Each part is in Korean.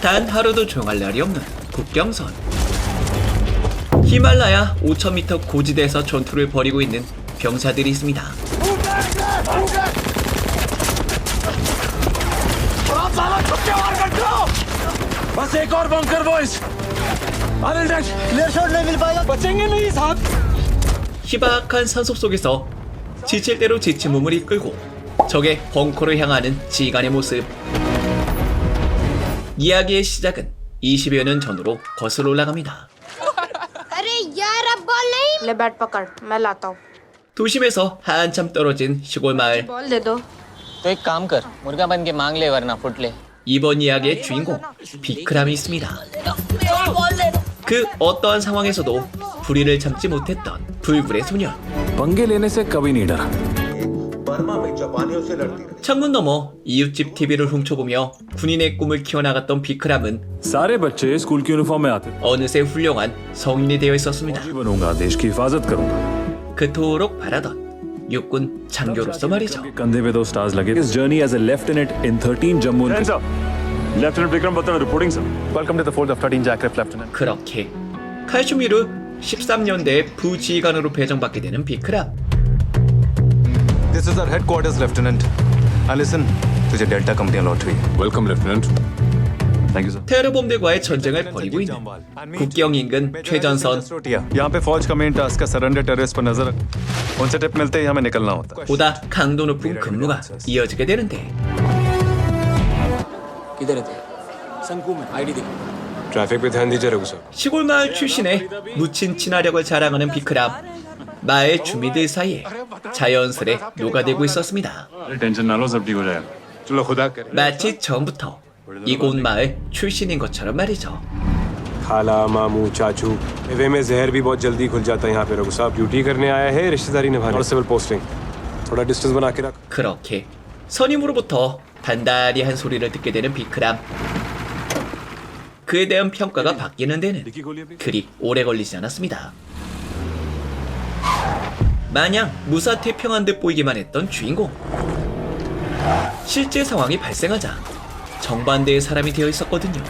단 하루도 종할 날이 없는 국경선. 히말라야 5,000m 고지대에서 전투를 벌이고 있는 병사들이 있습니다. 희박한 산속 속에서 지칠 대로 지친 몸을 이끌고 적의 벙커를 향하는 지간의 모습. 이야기의 시작은 20여 년 전으로 거슬러 올라갑니다. अरे यार अब बॉल नहीं ले बैट पकड़ मैं लाता हूँ 도심에서 한참 떨어진 시골 마을. बॉल दे दो तो एक काम कर मुर्गा बन के मांग ले वरना फुट ले 이번 이야기의 주인공 비크람이 있습니다. 그 어떠한 상황에서도 불의를 참지 못했던 불굴의 소년. पंगे लेने से कभी नहीं डरा बर्मा में जापानियों से लड़ती रही 창문 너머 이웃집 TV를 훔쳐보며 군인의 꿈을 키워나갔던 비크람은 सारे बच्चे स्कूल की यूनिफॉर्म में आते 어느새 훌륭한 성인이 되어 있었습니다. फौजी बनूंगा देश की हिफाजत करूंगा 그토록 바라던 육군 장교로서 말이죠. कंधे पे दो स्टार्स लगे इस journey as a lieutenant in 13 Jammu लेफ्टिनेंट Vikram Batra reporting sir Welcome to the 4th of 13 Jackraft Lieutenant. 그렇게 칼슘이루 13년대 부지휘관으로 배정받게 되는 비크람. This is our headquarters, Lieutenant. Now listen, तुझे डेल्टा कंपनी अलॉट हुई है welcome lieutenant thank you sir 테러범들과의 전쟁을 벌이고 있는 국경 인근 최전선 यहाँ पे फौज का मेन टास्क है surrender terrorist पर नजर रख उनसे टिप मिलते ही हमें निकलना होता है 보다 강도 높은 근무가 이어지게 되는데 किधर है संकू में आईडी दिखा ट्रैफिक पे ध्यान दीजिए रघु सर 시골 마을 출신의 묻힌 친화력을 자랑하는 비크람 마을 주민들 사이에 자연스레 녹아들고 있었습니다. 마치 처음부터 이곳 마을 출신인 것처럼 말이죠. 그렇게 선임으로부터 단단히 한 소리를 듣게 되는 비크람. 그에 대한 평가가 바뀌는 데는 그리 오래 걸리지 않았습니다. 마냥 무사태평한 듯 보이기만 했던 주인공. 실제 상황이 발생하자 정반대의 사람이 되어 있었거든요.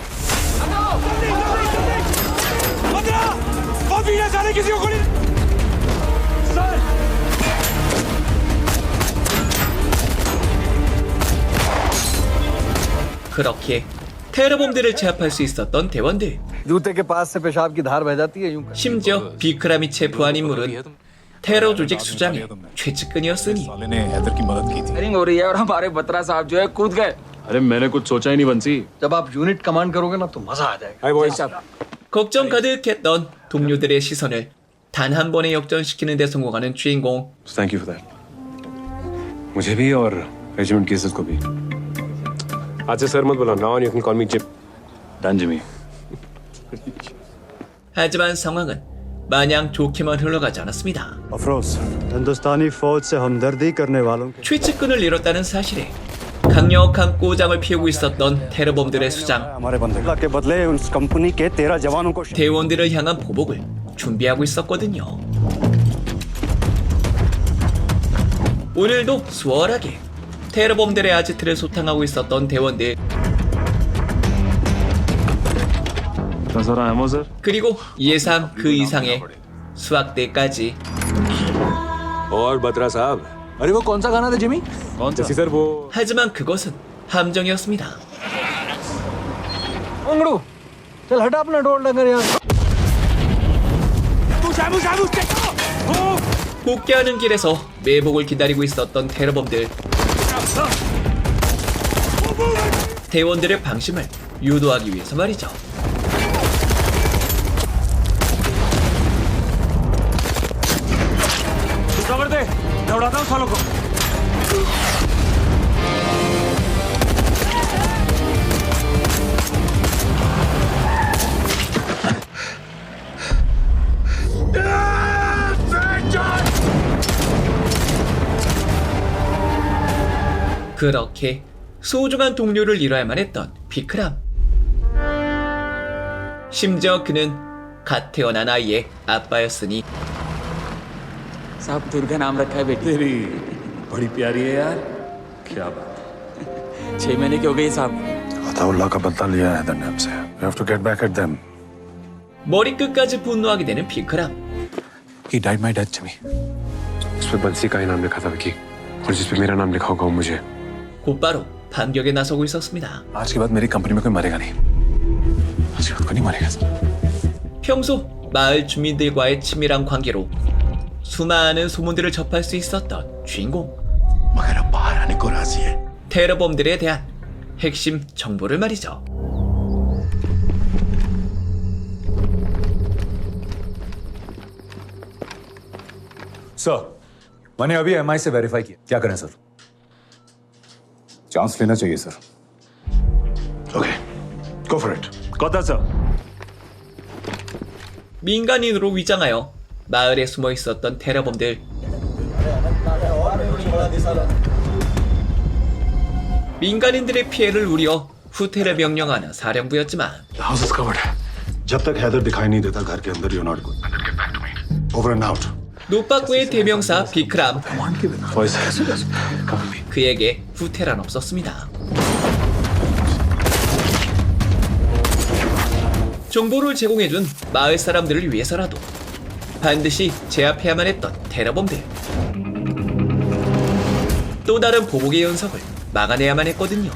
그렇게 테러범들을 제압할 수 있었던 대원들. 심지어 비크람이 체포한 인물은 테러 조직 수장의 최측근이었으니 साले ने हैदर की मदद की थी फायरिंग हो रही है और हमारे बत्रा साहब जो है कूद गए अरे मैंने कुछ सोचा ही नहीं बंसी जब आप यूनिट कमांड करोगे ना तो मजा आ जाएगा हाय बॉयज 걱정 가득했던 동료들의 시선을 단 한 번에 역전시키는 데 성공하는 주인공 थैंक यू फॉर दैट मुझे भी और रेजिमेंट की इज्जत को भी आज से सर मत बुला now you can call me chip done Jimmy 하지만 상황은 마냥 좋게만 흘러가지 않았습니다. 최측근을 잃었다는 사실에 강력한 꼬장을 피우고 있었던 테러범들의 수장 대원들을 향한 보복을 준비하고 있었거든요. 오늘도 수월하게 테러범들의 아지트를 소탕하고 있었던 대원들 그리고 예상 그 이상의 수학대까지. 하지만 그것은 함정이었습니다. 복귀하는 길에서 매복을 기다리고 있었던 테러범들. 대원들의 방심을 유도하기 위해서 말이죠. 그- 그렇게 소중한 동료를 잃어야만 했던 비크람. 심지어 그는 갓 태어난 아이의 아빠였으니 साहब दुर्गा नाम रखा है बेटी तेरी बड़ी प्यारी है यार क्या बात छह महीने की हो गई साहब अताउल्लाह का बदला लिया है हैदर ने हमसे we have to get back at them 머리끝까지 분노하게 되는 비크람. He died my death Jimmy उस पर बंसी का ही नाम लिखा था विकी और जिस पे मेरा नाम लिखा होगा वो मुझे 곧바로 반격에 나서고 있었습니다. आज के बाद मेरी कंपनी में कोई मरेगा नहीं आज के बाद कोई नहीं मरेगा 평소 마을 주민들과의 치밀한 관계로 수많은 소문들을 접할 수 있었던 주인공. मगर अब बाहर आने को राजी है 테러범들에 대한 핵심 정보를 말이죠. सर मैंने अभी एमआई से वेरीफाई किया क्या करें सर चांस लेना चाहिए sir okay go for it कौता सर 민간인으로 위장하여 마을에 숨어 있었던 테러범들. 민간인들의 피해를 우려 후퇴를 명령하는 사령부였지만 노빠구의 대명사 비크람. 그에게 후퇴란 없었습니다. 정보를 제공해준 마을 사람들을 위해서라도 반드시 제압해야만 했던 테러범들. 또 다른 보복의 연속을 막아내야만 했거든요.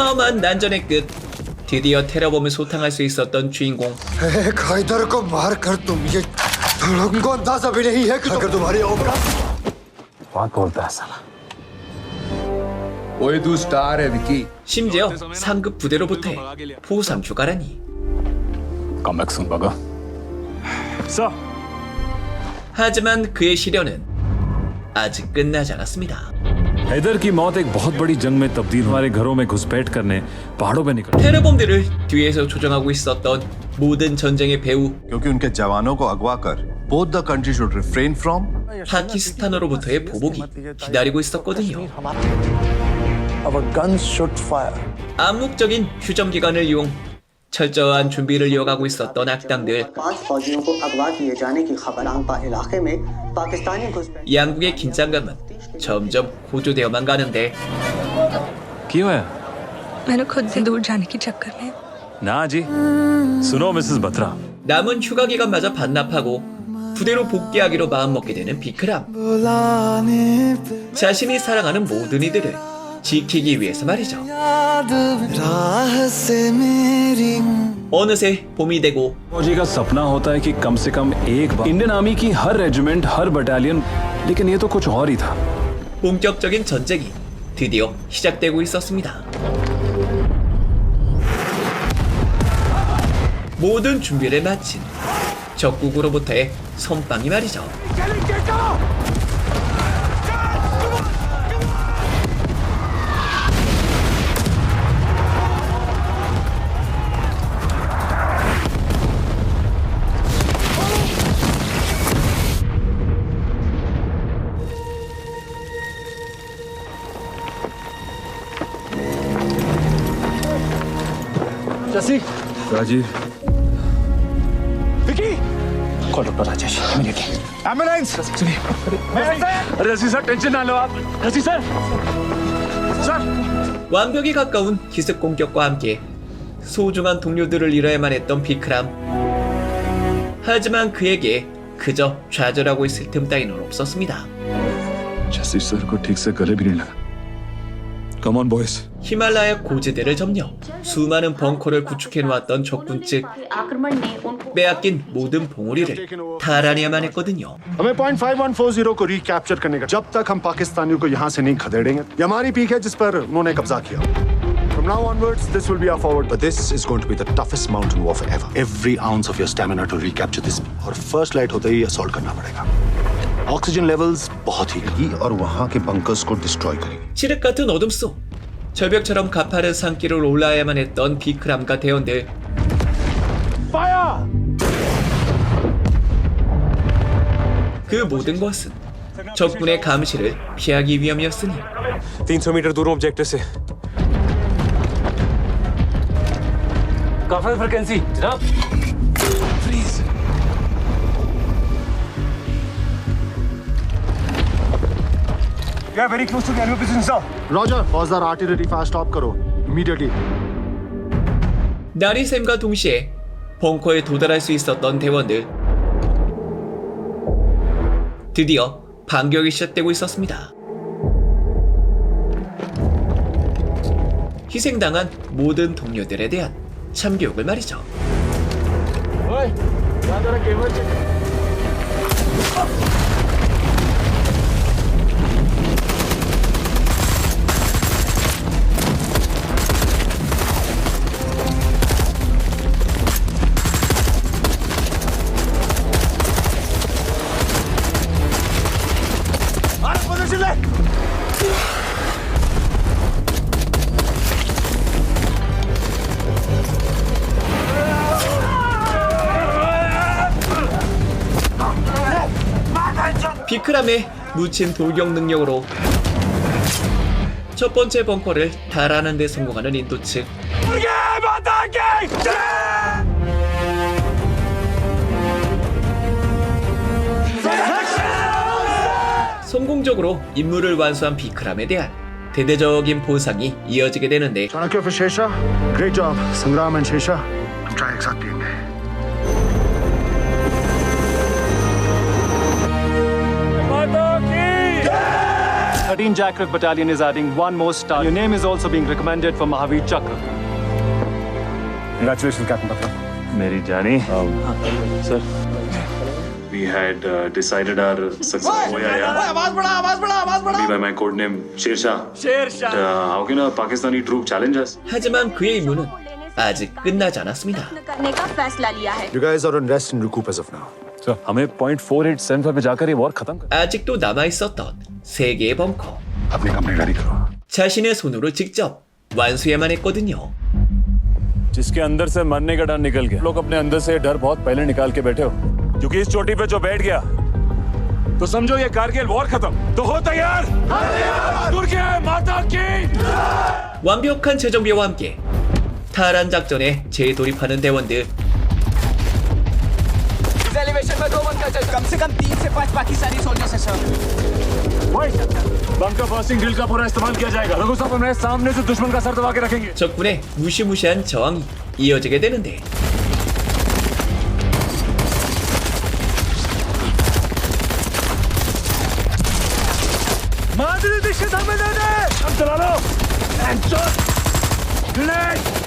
어마어마한 난전의 끝. 드디어 테러범을 소탕할 수 있었던 주인공. 심지어 상급 부대로부터 포상 휴가라니. 하지만 그의 시련은 아직 끝나지 않았습니다. हैदर की मौत एक बहुत बड़ी जंग में तब्दील हमारे घरों में घुसपैठ करने पहाड़ों में निकल 테러범들을 뒤에서 조정하고 있었던 모든 전쟁의 배우 क्योंकि उनके जवानों को अगवा कर both the country should refrain from 파키스탄으로부터의 보복이 기다리고 있었거든요. 암묵적인 휴전 기간을 이용 철저한 준비를 이어가고 있었던 악당들 पांच फौजियों को अगवा किए जाने की खबर आंपा इलाके में पाकिस्तानी घुसपैठ 양국의 긴장감은 점점 고조되어만 가는데 क्यों है मैंने खुद से दूर जाने के चक्कर में ना जी सुनो मिसेस बत्रा 남은 휴가 기간마저 반납하고 부대로 복귀하기로 마음먹게 되는 비크람 자신이 사랑하는 모든 이들을 지키기 위해서 말이죠 어느새 봄이 되고 फौजी का सपना होता है कि कम से कम एक बार इंडियन आर्मी की हर रेजिमेंट हर बटालियन लेकिन ये तो कुछ और ही था 본격적인 전쟁이 드디어 시작되고 있었습니다. 모든 준비를 마친 적국으로부터의 선빵이 말이죠. राजीव Vicky call doctor Rajesh immediately ambulance सुनिए अरे जसी सर टेंशन ना लो आप जसी सर सर 완벽에 가까운 기습 공격과 함께 소중한 동료들을 잃어야만 했던 비크람. 하지만 그에게 그저 좌절하고 있을 틈 따위는 없었습니다. जसी सर को ठीक से गले भी नहीं लगा कम ऑन बॉयज 히말라야 고지대를 점령, 수많은 벙커를 구축해 놓았던 적군 측 आक्रमण ने उनको 빼앗긴 모든 봉우리를 탈환해야만 했거든요. हमें point five one four zero को रिकैप्चर करने का जब तक हम पाकिस्तानियों को यहाँ से नहीं खदेड़ेंगे ये हमारी पीक है जिस पर उन्होंने कब्जा किया From now onwards, this will be our forward. But this is going to be the toughest mountain warfare ever. Every ounce of your stamina to recapture this. और first light होते ही assault करना पड़ेगा. Oxygen levels बहुत ही कम और वहाँ के bunkers को destroy करेंगे. 칠흑 같은 어둠 속 절벽처럼 가파른 산길을 올라야만 했던 비크람과 대원들 그 모든 것은 적군의 감시를 피하기 위함이었으니 300 मीटर दूर हूँ ऑब्जेक्टिव से काफी फ्रिक्वेंसी जनाब Yeah, very close to the enemy position, sir. Roger. Fauzdar artillery fast stop करो. Immediately. 날이 샘과 동시에 벙커에 도달할 수 있었던 대원들 드디어 반격이 시작되고 있었습니다. 희생당한 모든 동료들에 대한 참교육을 말이죠. 비크 무친 돌격 능력으로 첫 번째 벙커를 달하는 데 성공하는 인도 측. 성공적으로 임무를 완수한 비크람에 대한 대대적인 보상이 이어지게 되는데. 전학교 셰샤, great 성그라멘 셰샤. I'm trying exactly. 13 Jackrick Battalion is adding one more star. Your name is also being recommended for Mahavir Chakra. Congratulations, Captain Batra. Mary Jani. Um, sir. We had uh, decided our success. Oh, yeah, yeah. By my code name, Sher Shah. Sher Shah. Uh, how can a Pakistani troop challenge us? 하지만 그의 임무는 아직 끝나지 않았습니다. You guys are on rest and recoup as of now. Sir हमें point four eight seven five पे जाकर ये वॉर खत्म कर 아직도 남아있었던 세 개의 벙커 अपनी company ready करो. 자신의 손으로 직접 완수해야만 했거든요. जिसके अंदर से मरने का डर निकल गया लोग अपने अंदर से ये डर बहुत पहले निकाल के बैठे हो क्योंकि इस चोटी पे जो बैठ गया तो समझो ये कारगिल वॉर खत्म तो हो तैयार दुर्गे माता की 완벽한 재정비와 함께 타란 작전에 재돌입하는 대원들 इस एलिवेशन में दो बंकर चल कम से कम तीन से पांच पाकिस्तानी सोल्जर्स हैं सर बंकर बर्स्टिंग ड्रिल का पूरा इस्तेमाल किया जाएगा रघु साहब हमें सामने से दुश्मन का सर दबा के रखेंगे 적군의 무시무시한 저항이 이어지게 되는데 माधुरी दीक्षित हमें दे दे हम चला लो ग्रेनेड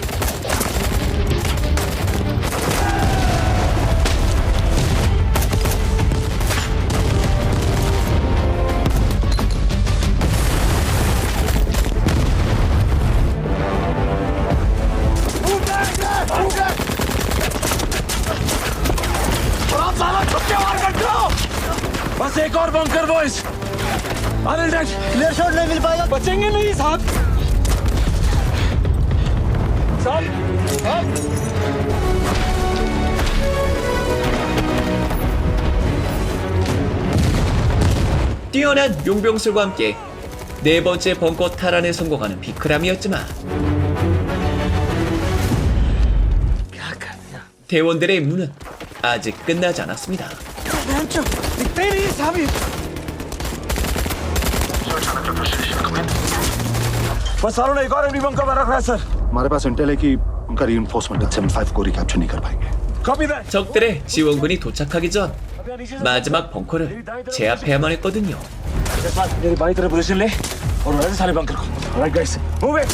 बस एक और bunker boys Anil dash clear shot नहीं मिल पाएगा बचेंगे नहीं साहब साहब साहब 뛰어난 용병술과 함께 네 번째 벙커 탈환에 성공하는 비크람이었지만 대원들의 임무는 아직 끝나지 않았습니다. दिखते ही नहीं साहब ये बस सारों ने एक और एनिमी बंकर में रख रहा है सर हमारे पास इंटेल है कि उनका reinforcement 75 को रिकैप्चर नहीं कर पाएंगे. Copy that 적들의 지원군이 도착하기 전 마지막 벙커를 제압해야만 했거든요. मेरी बाई तरफ पोजीशन ले और उड़ा दे सारे बंकर को right guys move it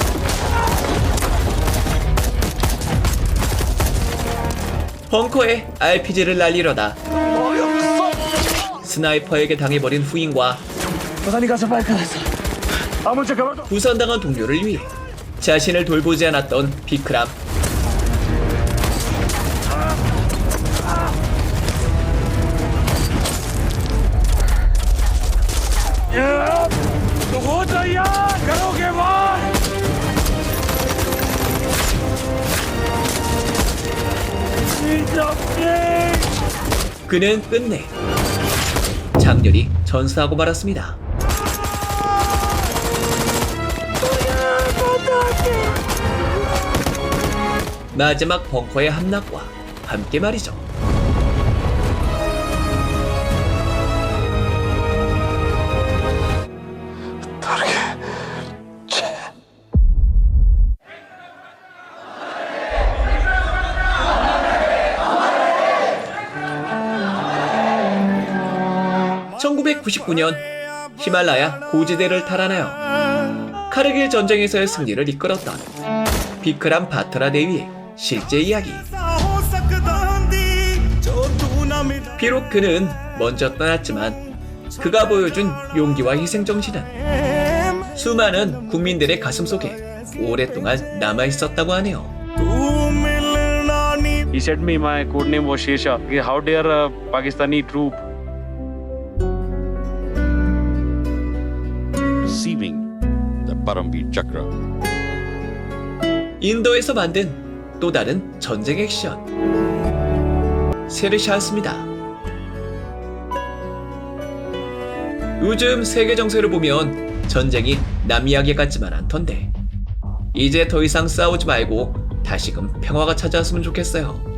벙커에 RPG를 날리려다 스나이퍼에게 당해버린 후인과 부선당한 동료를 위해 자신을 돌보지 않았던 비크람. 그는 끝내 장렬히 전사하고 말았습니다. 마지막 벙커의 함락과 함께 말이죠. (1999년) 히말라야 고지대를 탈환하여 카르길 전쟁에서의 승리를 이끌었던 비크람 바트라 대위의 실제 이야기. 비록 그는 먼저 떠났지만 그가 보여준 용기와 희생 정신은 수많은 국민들의 가슴 속에 오랫동안 남아 있었다고 하네요. He said me my code name was Shesha. How dare a Pakistani troop receiving the Paramveer Chakra. 인도에서 만든 또 다른 전쟁 액션 세르샤였습니다. 요즘 세계 정세를 보면 전쟁이 남 이야기 같지만 않던데 이제 더 이상 싸우지 말고 다시금 평화가 찾아왔으면 좋겠어요.